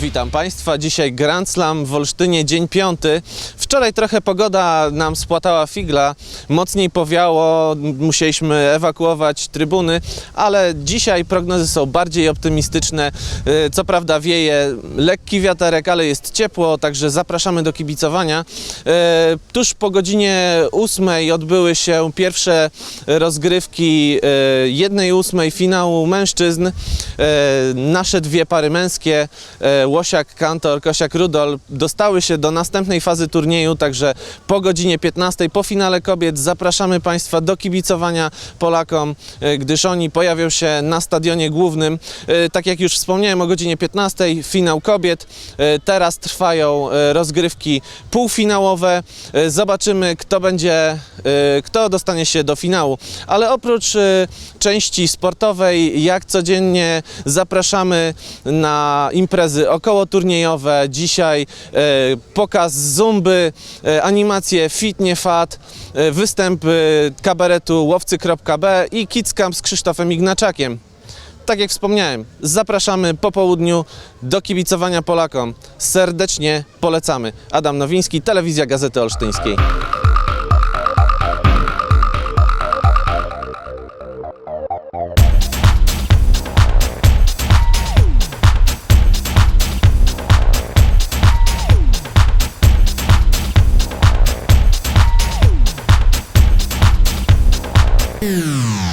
Witam Państwa. Dzisiaj Grand Slam w Olsztynie, dzień piąty. Wczoraj trochę pogoda nam spłatała figla, mocniej powiało, musieliśmy ewakuować trybuny, ale dzisiaj prognozy są bardziej optymistyczne. E, Co prawda wieje lekki wiaterek, ale jest ciepło, także zapraszamy do kibicowania. E, Tuż po godzinie ósmej odbyły się pierwsze rozgrywki e, jednej ósmej finału mężczyzn. Nasze dwie pary męskie, Łosiak Kantor, Kosiak Rudol, dostały się do następnej fazy turnieju, także po godzinie 15 po finale kobiet zapraszamy Państwa do kibicowania Polakom, e, gdyż oni pojawią się na stadionie głównym. E, Tak jak już wspomniałem o godzinie 15 finał kobiet. E, Teraz trwają rozgrywki półfinałowe. Zobaczymy kto będzie, kto dostanie się do finału. Ale oprócz części sportowej, jak codziennie zapraszamy na imprezy okołoturniejowe. Dzisiaj e, pokaz zumby, e, animacje fit nie fat, e, występ kabaretu łowcy.b i Kids z Krzysztofem Ignaczakiem. Tak jak wspomniałem, zapraszamy po południu do kibicowania Polakom. Serdecznie polecamy. Adam Nowiński, Telewizja Gazety Olsztyńskiej. Música